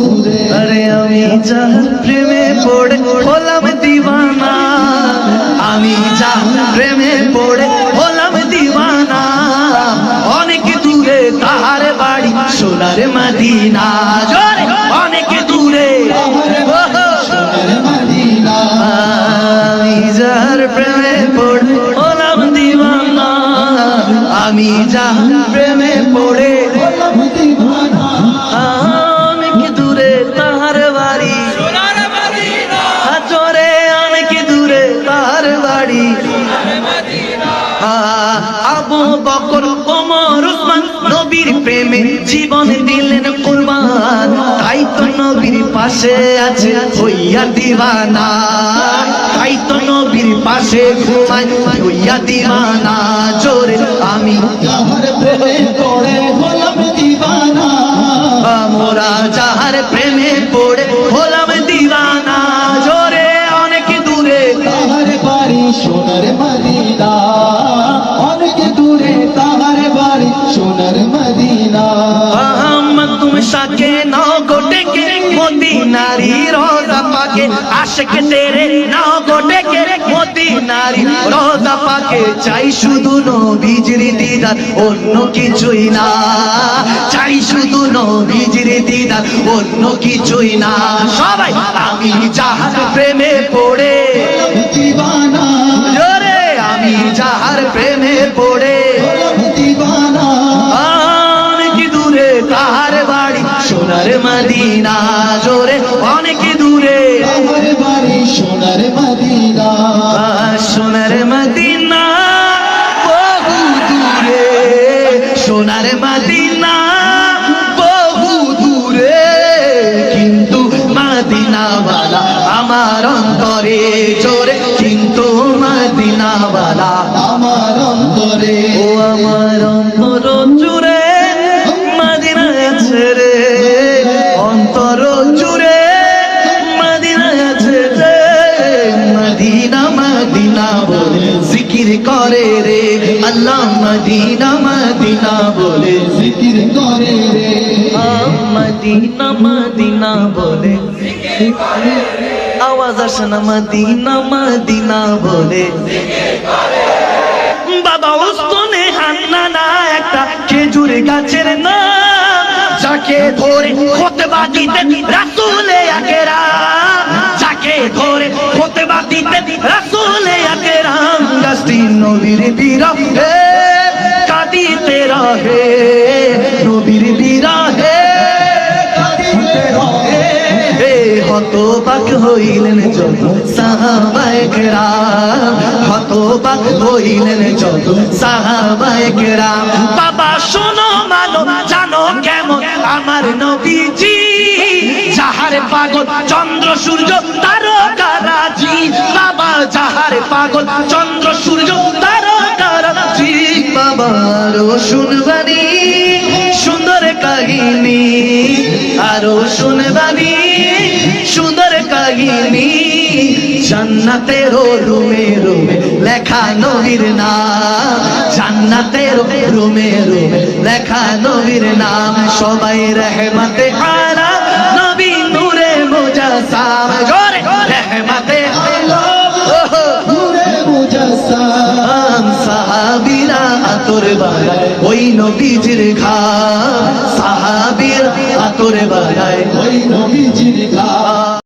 আরে আমি যার প্রেমে পড়ে হলাম দিওয়ানা। আমি যার প্রেমে পড়ে হলাম দিওয়ানা। অনেক দূরে তাহার বাড়ি সোনার মদিনা। অনেক দূরে। আমি যার প্রেমে পড়ে হলাম দিওয়ানা। আমি যার প্রেমে পড়ে আবু বকর ওমর উসমান নবীর প্রেমে জীবন দিলেন কুরবান। তাই তো নবীর পাশে আছে হইয়া দিবানা। তাই তো নবীর পাশে ঘুমায় হইয়া দিবানা। জোরে আমি যাহার প্রেমে পড়ে হলাম কে মোদি নারী রোজা পাকে আশিক তেরে নাও গোটে কে রোজা পাকে। চাই শুধু নবীজির দিদার অন্য কিছুই না। চাই শুধু নবীজির দিদার অন্য কিছুই না। সবাই আমি যাহার প্রেমে পড়ে দিবানা আমি যাহার প্রেমে পড়ে সোনার মদিনা জোরে অনেক দূরে। বাড়ি সোনার মদিনা। সোনার মদিনা বহু দূরে। সোনার মদিনা বহু দূরে। কিন্তু মদিনাওয়ালা আমার অন্তরে জোরে। কিন্তু মদিনাওয়ালা আমার অন্তরে। ও আমার জিকির করে রে। আল্লাহ মদিনা মদিনা বলে জিকির করে রে। মদিনা মদিনা বলে আওয়াজ আসে না মদিনা মদিনা বলে বাবা উস্তনে হান্না না একটা খেজুর গাছের না যাকে ধরে খোতবা দিতে রাসূলে নবীর বিরহে, কাঁদিতে রহে। নবীর বিরহে হতবাক হইলেন যত সাহাবায়ে কেরাম, হতবাক হইলেন যত সাহাবায়ে কেরাম। বাবা, শোনো মানো জানো কেমন আমার নবীজি? যাহার পাগল চন্দ্র সূর্য তারকারাজি। বাবা, যাহার পাগল চন্দ্র বাবারও শুনবানি, সুন্দর কাহিনী। আরও শুনবানি, সুন্দর কাহিনী। জান্নাতের রুমে রুমে লেখা নবীর নাম। জান্নাতের রুমে রুমে লেখা নবীর নাম। সবাই রহমতে আলা, নবী নূরে মুজাসাম। আতর ওই নবীজির ঘা। সাহাবিরা আতরে বাড়ায় ওই নবীজির ঘা।